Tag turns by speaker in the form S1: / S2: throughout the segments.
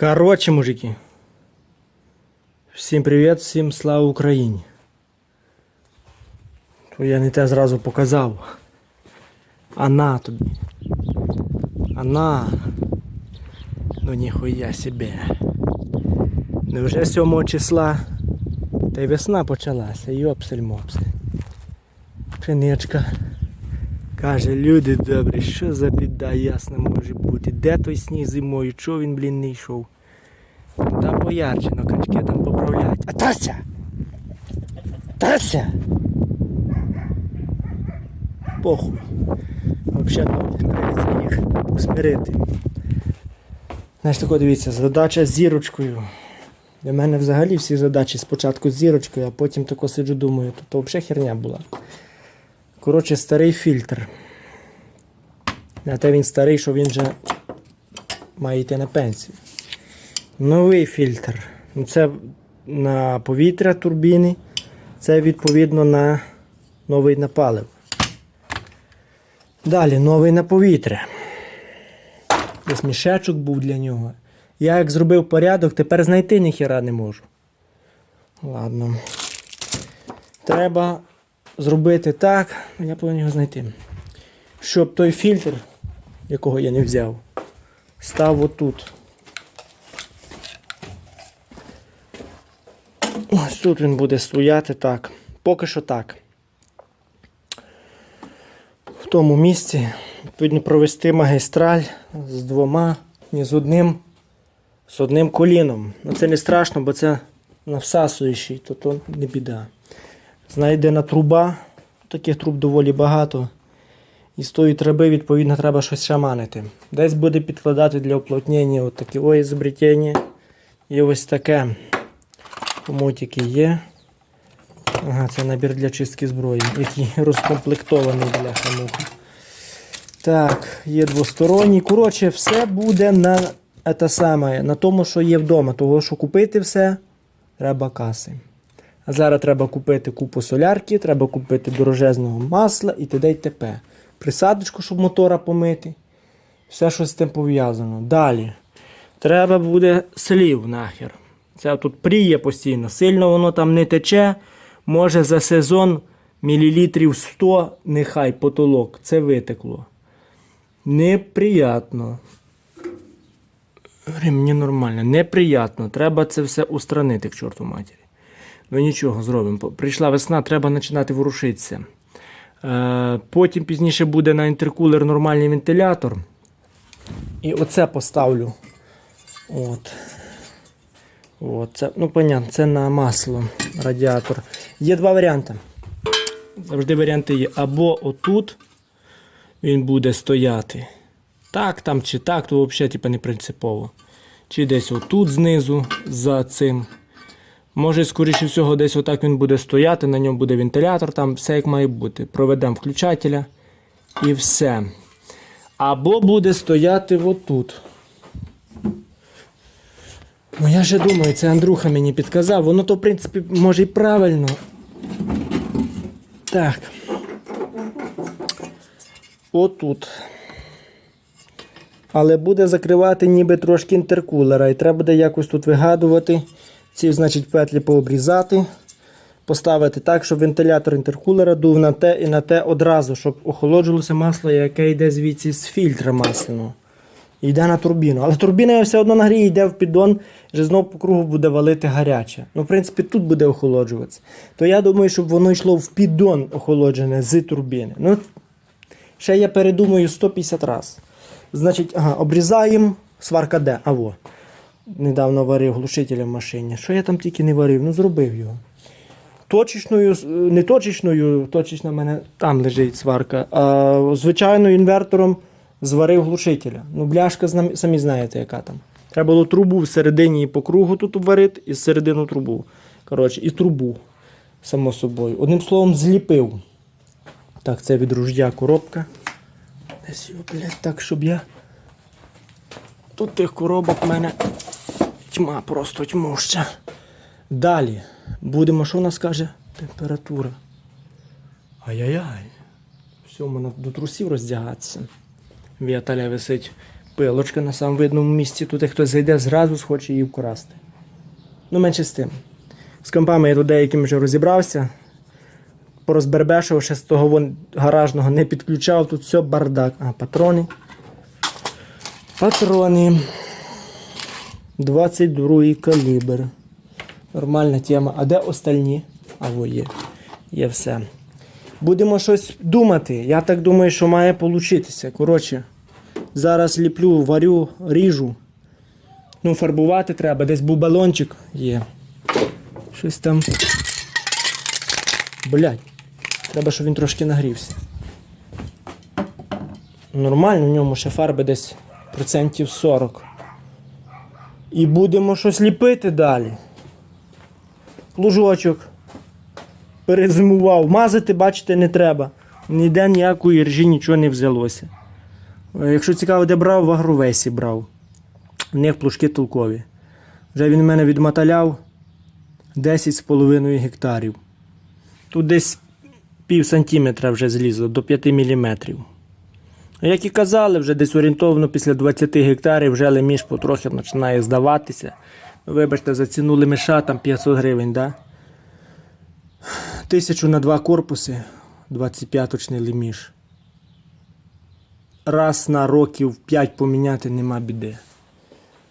S1: Короче, мужики. Всім привіт, всім слава Україні. То я не те зразу показав. А на тобі. А на. Ну ніхуя себе. Невже 7 числа та й весна почалася, йопсель мопсель. Пшеничка. Каже, люди добрі, що за біда ясна може бути. Де той сніг зимою? Чого він, блін, не йшов? Та поярче, на качки там поправляють. А Тася! Тася! Похуй. Взагалі, треба їх усмирити. Знаєш, тако дивіться, задача з зірочкою. Для мене взагалі всі задачі спочатку з зірочкою, а потім тако сиджу, думаю, то, то взагалі херня була. Коротше, старий фільтр. А те він старий, що він вже має йти на пенсію. Новий фільтр. Ну, Це на повітря турбіни. Це відповідно на новий на паливо. Далі новий на повітря. Десь мішечок був для нього. Я як зробив порядок, тепер знайти ніхіра не можу. Ладно. Треба зробити так, я повинен його знайти. Щоб той фільтр, якого я не взяв, став отут. Ось тут він буде стояти так. Поки що так. В тому місці відповідно провести магістраль з двома, ні з одним, з одним коліном. Ну це не страшно, бо це навсасуючий, то то не біда. Знайдена труба, таких труб доволі багато. І з тої труби, відповідно, треба щось шаманити. Десь буде підкладати для уплотнення от такі ось зобретення. І ось таке. Мотики є. Ага, це набір для чистки зброї, який розкомплектований для хамуха. Так, є двосторонній. Коротше, все буде на те саме, на тому, що є вдома. Того, що купити все, треба каси. Зараз треба купити купу солярки, треба купити дорожезного масла і т.д. і т.п. Присадочку, щоб мотора помити. Все, що з тим пов'язано. Далі. Треба буде слів нахер. Це тут пріє постійно. Сильно воно там не тече. Може за сезон мілілітрів 100, нехай потолок. Це витекло. Неприятно. Мені нормально. Неприятно. Треба це все устранити к чорту матері. Ну нічого, зробимо. Прийшла весна, треба починати ворушитися. Е, потім пізніше буде на інтеркулер нормальний вентилятор. І оце поставлю. От. От, це, ну, понятно, це на масло радіатор. Є два варіанти. Завжди варіанти є. Або отут він буде стояти. Так там чи так, то взагалі типу, не принципово. Чи десь отут знизу за цим. Може, скоріше всього, десь отак він буде стояти, на ньому буде вентилятор, там все як має бути. Проведемо включателя і все. Або буде стояти отут. Ну я же думаю, це Андрюха мені підказав. Воно то, в принципі, може і правильно. Так. Отут. Але буде закривати ніби трошки інтеркулера. І треба буде якось тут вигадувати. Ці, значить, петлі пообрізати. Поставити так, щоб вентилятор інтеркулера дув на те і на те одразу, щоб охолоджувалося масло, яке йде звідси з фільтра масляного. Йде на турбіну. Але турбіна все одно нагріє, йде в піддон, вже знову по кругу буде валити гаряче. Ну, в принципі, тут буде охолоджуватися. То я думаю, щоб воно йшло в піддон охолоджене з турбіни. Ну, ще я передумаю 150 разів. Значить, ага, обрізаємо сварка де? А во. Недавно варив глушителя в машині. Що я там тільки не варив? Ну зробив його. Точечною, не точечною, точечна в мене там лежить сварка, а звичайною інвертором зварив глушителя. Ну, бляшка самі знаєте, яка там. Треба було трубу всередині і по кругу тут варити, і середину трубу. Коротше, і трубу, само собою. Одним словом, зліпив. Так, це від руждя коробка. Десь його, блядь, так, щоб я. Тут тих коробок в мене тьма, просто тьмуща. Далі. Будемо, що у нас каже? Температура. Ай-яй-яй. Все, можна до трусів роздягатися. Віаталя висить Пилочка на самому видному місці. Тут як хтось зайде, зразу схоче її вкрасти. Ну, менше з тим. З компами я тут деякими вже розібрався. Порозбербешив, ще з того вон гаражного не підключав. Тут все бардак. А, патрони. Патрони. 22 калібр. Нормальна тема. А де остальні? А во є. Є все. Будемо щось думати. Я так думаю, що має получитися. Коротше, зараз ліплю, варю, ріжу. Ну, фарбувати треба. Десь був балончик. Є. Щось там. Блядь. Треба, щоб він трошки нагрівся. Нормально, в ньому ще фарби десь процентів 40. І будемо щось ліпити далі. Лужочок. Перезимував. Мазати, бачите, не треба. Ніде ніякої ржі нічого не взялося. Е, Якщо цікаво, де брав, в агровесі брав. В них плужки толкові. Вже він мене відмоталяв 10,5 гектарів. Тут десь пів сантиметра вже злізло до 5 міліметрів. Як і казали, вже десь орієнтовно після 20 гектарів вже леміш потрохи починає здаватися. Вибачте, за ціну леміша там 500 гривень, да? Тисячу на два корпуси, 25-очний леміш. Раз на років 5 поміняти нема біди.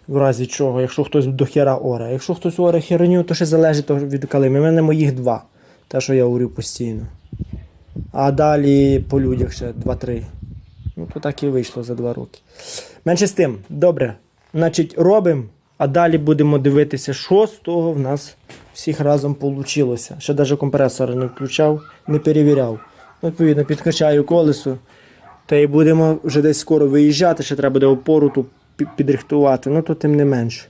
S1: В разі чого, якщо хтось до хера оре. Якщо хтось оре херню, то ще залежить від калими. У мене моїх два. Те, що я говорю постійно. А далі по людях ще 2-3. Ну, то так і вийшло за 2 роки. Менше з тим, добре. Значить, робимо, а далі будемо дивитися, що з того в нас всіх разом вийшло. Ще навіть компресора не включав, не перевіряв. Ну, Відповідно, підкачаю колесо. Та й будемо вже десь скоро виїжджати, ще треба буде опору ту підрихтувати. Ну, то тим не менше.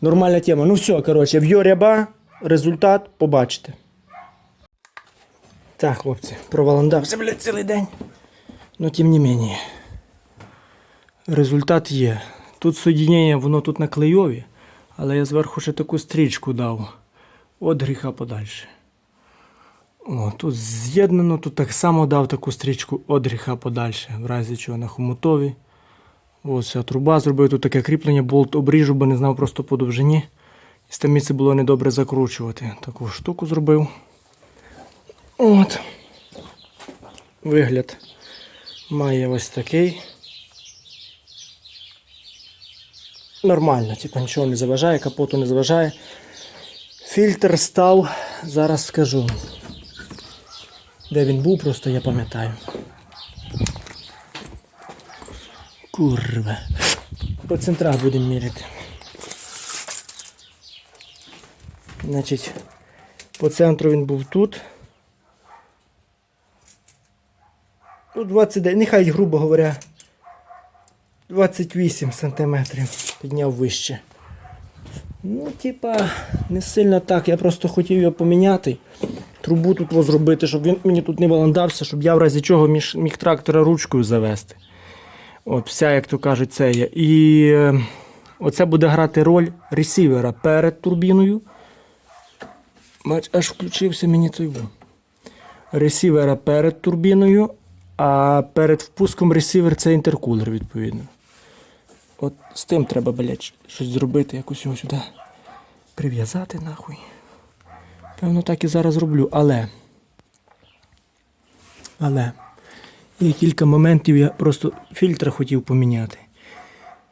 S1: Нормальна тема. Ну все, коротше, в'ю ряба, результат побачите. Так, хлопці, проваландався, блядь, цілий день. Ну, тим не менее. Результат є. Тут соєднення, воно тут на клейові, але я зверху ще таку стрічку дав. От гріха подальше. О, тут з'єднано, тут так само дав таку стрічку от гріха подальше, в разі чого на хомутові. Ось ця труба зробив тут таке кріплення, болт обріжу, бо не знав просто по довжині. І з місце було недобре закручувати. Таку штуку зробив. От. Вигляд має ось такий. Нормально, типу нічого не заважає, капоту не заважає. Фільтр став, зараз скажу. Де він був, просто я пам'ятаю. Курва. По центрах будемо міряти. Значить, по центру він був тут. Ну, 29, нехай, грубо говоря, 28 сантиметрів підняв вище. Ну, типа, не сильно так. Я просто хотів його поміняти. Трубу тут зробити, щоб він мені тут не валандався, щоб я в разі чого міг, міг трактора ручкою завести. От, вся, як то кажуть, це є. І е, оце буде грати роль ресівера перед турбіною. Бач, аж включився мені той. Ресівера перед турбіною, а перед впуском ресівер це інтеркулер, відповідно. От з тим треба, блядь, щось зробити, якось його сюди прив'язати нахуй. Певно, так і зараз роблю, але. Але. Є кілька моментів, я просто фільтр хотів поміняти.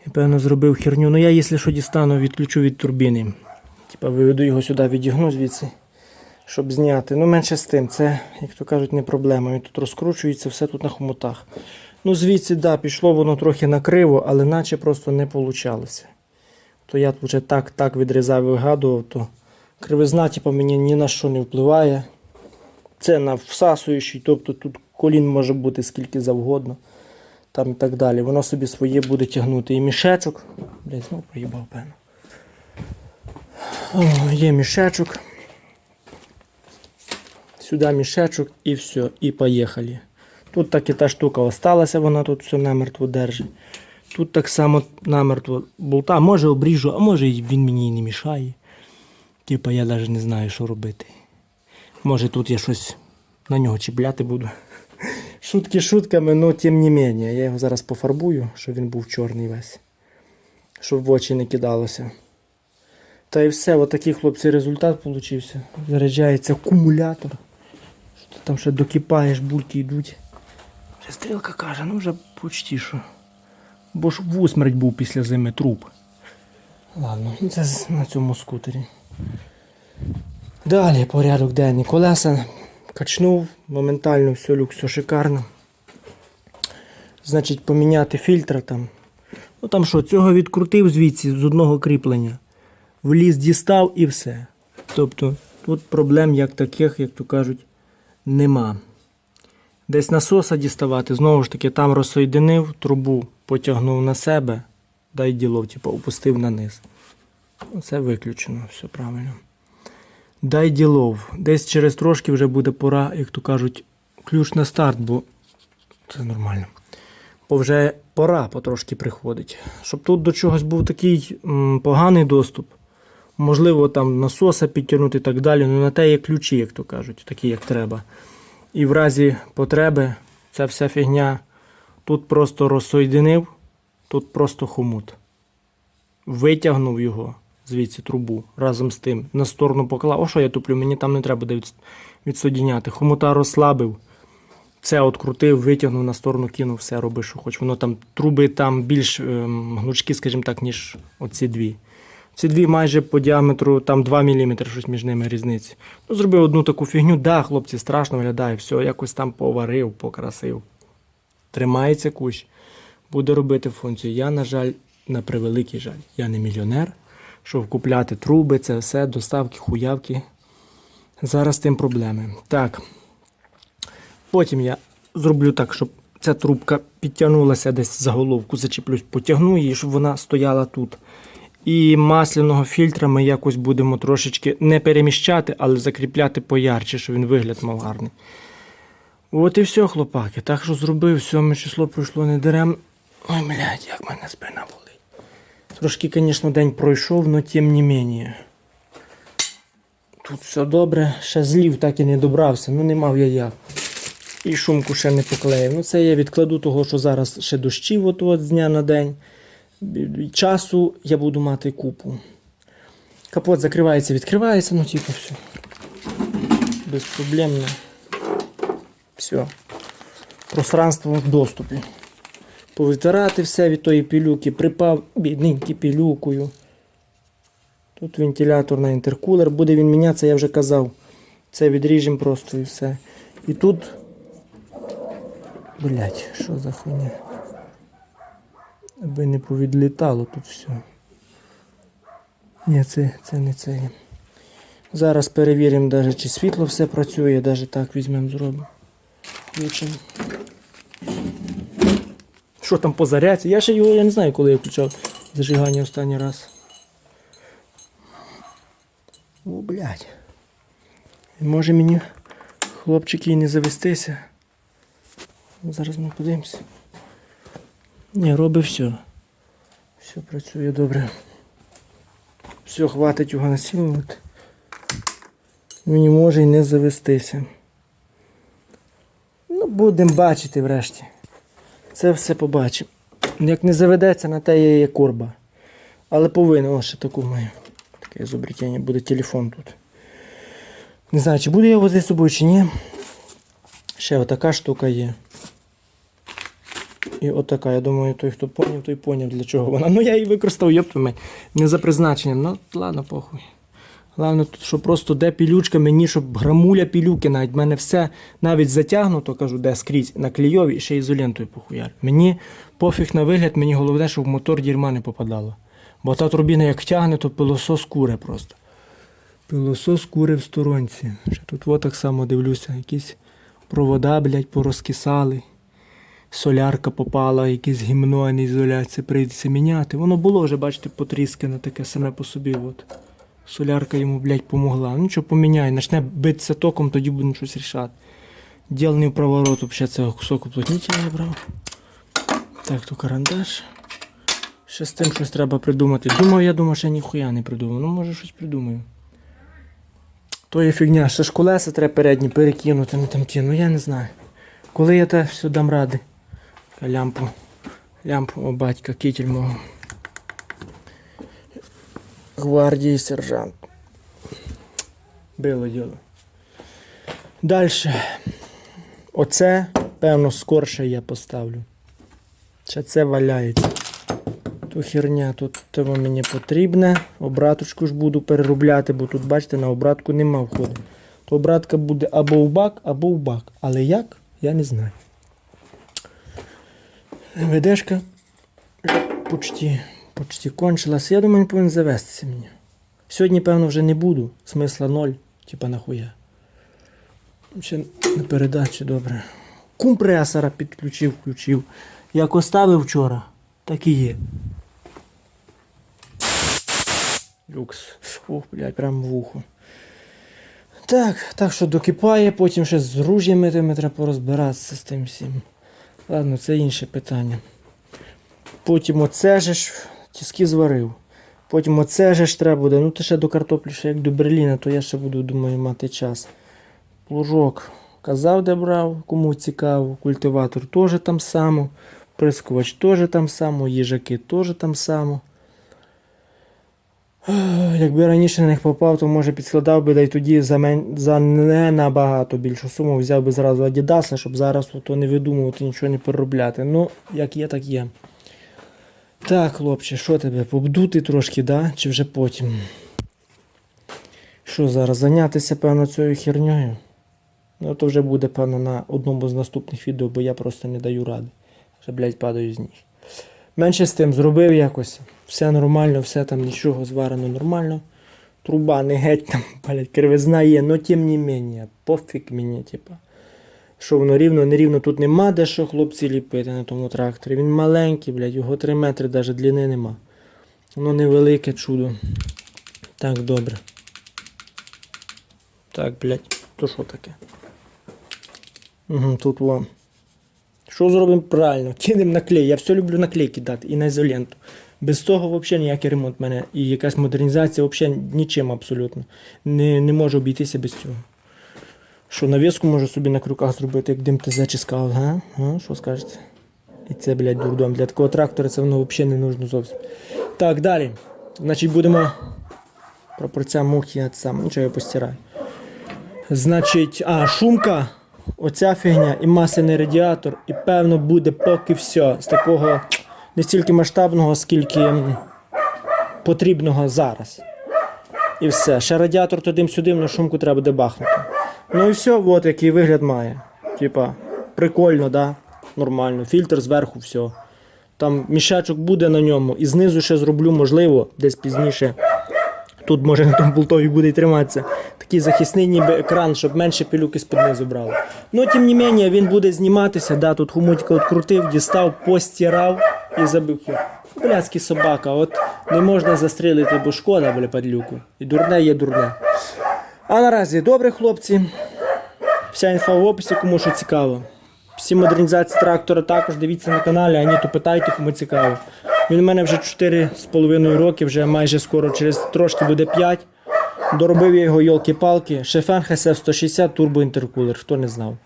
S1: Я, певно, зробив херню. Ну я, якщо що дістану, відключу від турбіни. Типа виведу його сюди, відігну звідси, щоб зняти. Ну, менше з тим, це, як то кажуть, не проблема. Він тут розкручується, все тут на хомутах. Ну, звідси, да, пішло воно трохи накриво, але наче просто не вийшло. То я вже так, так відрізав і вигадував, то кривизна, типу, мені ні на що не впливає. Це на всасуючий, тобто тут колін може бути скільки завгодно. Там і так далі. Воно собі своє буде тягнути. І мішечок. Блять, знову проїбав, певно. Є мішечок. Сюди мішечок і все, і поїхали. Тут так і та штука осталася, вона тут все намертво держить. Тут так само намертво болта. Може обріжу, а може він мені і не мішає. Типа я навіть не знаю, що робити. Може тут я щось на нього чіпляти буду. Шутки шутками, но тим не менее. Я його зараз пофарбую, щоб він був чорний весь. Щоб в очі не кидалося. Та і все, отакий хлопці результат получився. Заряджається акумулятор. Там ще докипаєш, бульки йдуть. Стрілка каже, ну вже почти що. Бо ж в усмерть був після зими труп. Ладно, ну це на цьому скутері. Далі порядок денний. Колеса качнув, моментально все люк, все шикарно. Значить, поміняти фільтр там. Ну там що, цього відкрутив звідси з одного кріплення. Вліз, дістав і все. Тобто тут проблем як таких, як то кажуть, нема. Десь насоса діставати, знову ж таки, там розсоєдинив, трубу потягнув на себе, дай діло, типу, опустив на низ. Це виключено, все правильно. Дай ділов. Десь через трошки вже буде пора, як то кажуть, ключ на старт, бо це нормально. Бо вже пора потрошки приходить. Щоб тут до чогось був такий м, поганий доступ. Можливо, там насоса підтягнути і так далі. Ну на те є ключі, як то кажуть, такі як треба. І в разі потреби ця вся фігня тут просто розсоєдинив, тут просто хомут. Витягнув його звідси трубу разом з тим, на сторону поклав. О, що я туплю? Мені там не треба буде від- відсоєдиняти. Хомута розслабив, це открутив, витягнув на сторону, кинув, все роби, що хоч. Воно там труби там більш ем, гнучкі, скажімо так, ніж оці дві. Ці дві майже по діаметру там 2 мм щось між ними різниці. Ну, зробив одну таку фігню, да, хлопці, страшно виглядає, все, якось там поварив, покрасив. Тримається кущ, буде робити функцію. Я, на жаль, на превеликий жаль, я не мільйонер, щоб купляти труби, це все, доставки, хуявки. Зараз тим проблеми. Так. Потім я зроблю так, щоб ця трубка підтягнулася десь за головку, зачеплюсь, потягну її, щоб вона стояла тут. І масляного фільтра ми якось будемо трошечки не переміщати, але закріпляти поярче, щоб він вигляд мав гарний. От і все, хлопаки. Так що зробив, сьоме число пройшло не дерем. Ой, блядь, як мене спина болить. Трошки, звісно, день пройшов, але тим не менше. Тут все добре, ще злів так і не добрався, ну не мав я як. І шумку ще не поклеїв. Ну це я відкладу того, що зараз ще дощів от, от з дня на день. Часу я буду мати купу. Капот закривається, відкривається, ну типу все. Безпроблемно. Все. Пространство в доступі. Повитирати все від тої пілюки, припав бідненький пілюкою. Тут вентилятор на інтеркулер. Буде він мінятися, я вже казав. Це відріжемо просто і все. І тут. Блять, що за хуйня? Аби не повідлітало тут все. Ні, це, це не це. Зараз перевіримо, даже, чи світло все працює, навіть так візьмемо зробимо. Що там по зарядці? Я ще його я не знаю, коли я включав зажигання останній раз. О, блядь. Може мені хлопчики і не завестися. Зараз ми подивимося. Ні, робить все. Все працює добре. Все, хватить його насилувати. Мені може й не завестися. Ну, будемо бачити врешті. Це все побачимо. Як не заведеться, на те є корба. Але повинен, ось ще таку маю. Таке зобретіння, буде телефон тут. Не знаю, чи буду я возити з собою, чи ні. Ще отака штука є. І отака, я думаю, той, хто поняв, той поняв, для чого вона. Ну я її використав, йоптами, не за призначенням. Ну, ладно, похуй. Головне, що просто де пілючка мені, щоб грамуля пілюки навіть. В мене все навіть затягнуто, кажу, де скрізь на клейові і ще ізолентою похуяр. Мені пофіг на вигляд, мені головне, щоб в мотор дірма не попадало. Бо та турбіна як тягне, то пилосос куре просто. Пилосос куре в сторонці. Ще тут от так само дивлюся, якісь провода, блядь, порозкисали. Солярка попала, якесь гімно, а не ізоляція, прийдеться міняти. Воно було вже, бачите, потріскане таке саме по собі. От. Солярка йому, блядь, помогла. Ну що поміняй, почне битися током, тоді будемо щось рішати. Діл не в проворот, взагалі цього кусок уплотнителя я брав. Так, то карандаш. Ще з тим щось треба придумати. Думав, я думав, що я ніхуя не придумав. Ну, може, щось придумаю. То є фігня, ще ж колеса треба передні перекинути, ну там ті, ну я не знаю. Коли я те все дам ради? Лямпу. Лямпу батька, кітель мого. Гвардії сержант. Било діло. Далі. Оце, певно, скорше я поставлю. Ще це валяється. Ту херня тут того мені потрібне. Обраточку ж буду переробляти, бо тут, бачите, на обратку нема входу. То обратка буде або в бак, або в бак. Але як, я не знаю. МВДшка почти, почти кончилась. Я думаю, він повинен завестися мені. Сьогодні, певно, вже не буду. Смисла ноль. Типа нахуя. Ще на передачі добре. Компресора підключив, включив. Як оставив вчора, так і є. Люкс. Ох, блядь, прямо в ухо. Так, так що докипає, потім ще з ружями треба порозбиратися з тим всім. Ладно, це інше питання. Потім оце ж тіски зварив. Потім оце ж треба буде. Ну, то ще до картоплі, ще як до Берліна, то я ще буду, думаю, мати час. Плужок казав, де брав, кому цікаво. Культиватор теж там само. Прискувач теж там само, їжаки теж там само. Якби раніше на них попав, то може підскладав би, да й тоді за, мен... за не набагато більшу суму взяв би зразу Адідаса, щоб зараз то не видумувати, нічого не переробляти. Ну, як є, так є. Так, хлопче, що тебе? Побдути трошки, да? Чи вже потім? Що зараз? Зайнятися, певно, цією херньою? Ну, то вже буде, певно, на одному з наступних відео, бо я просто не даю ради. Вже, блядь, падаю з ніг. Менше з тим зробив якось. Все нормально, все там нічого зварено нормально. Труба не геть там, блядь, кривизна є, но тим не менее, пофіг мені, типа. Що воно рівно, не рівно, тут нема де що хлопці ліпити на тому тракторі. Він маленький, блядь, його 3 метри навіть длини нема. Воно невелике чудо. Так, добре. Так, блядь, то що таке? Угу, тут вам. Що зробимо правильно? Кинемо наклей. Я все люблю наклейки дати і на ізоленту. Без того взагалі ніякий ремонт в мене і якась модернізація взагалі нічим абсолютно. Не, не можу обійтися без цього. Що навіску можу собі на крюках зробити, як дим ТЗ чи га? га? Що скажете? І це, блядь, дурдом. Для такого трактора це воно взагалі не нужно зовсім. Так, далі. Значить, будемо. Пропорція мух я сам. Нічого я постираю. Значить, а, шумка. Оця фігня і масляний радіатор, і певно буде поки все з такого не стільки масштабного, скільки потрібного зараз. І все. Ще радіатор туди-сюди, на шумку треба буде бахнути. Ну і все, от який вигляд має. Типа, прикольно, да? Нормально. Фільтр зверху, все. Там мішечок буде на ньому, і знизу ще зроблю, можливо, десь пізніше. Тут може на тому болтові буде й триматися. Такий захисний ніби екран, щоб менше пилюки з-під низу брало. Ну, тим не менше, він буде зніматися. Да, тут хомутька открутив, дістав, постирав і забив. його. Блядський собака, от не можна застрілити, бо шкода, бля, падлюку. І дурне є дурне. А наразі добре, хлопці. Вся інфа в описі, кому що цікаво. Всі модернізації трактора також дивіться на каналі, а ні, то питайте, кому цікаво. Він у мене вже 4,5 роки, вже майже скоро, через трошки буде 5. Доробив я його йолки-палки. Шефен ХСФ 160 турбоінтеркулер, хто не знав.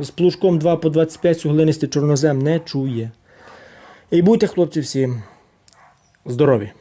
S1: З плужком 2 по 25 суглинистий чорнозем не чує. І будьте, хлопці, всі здорові!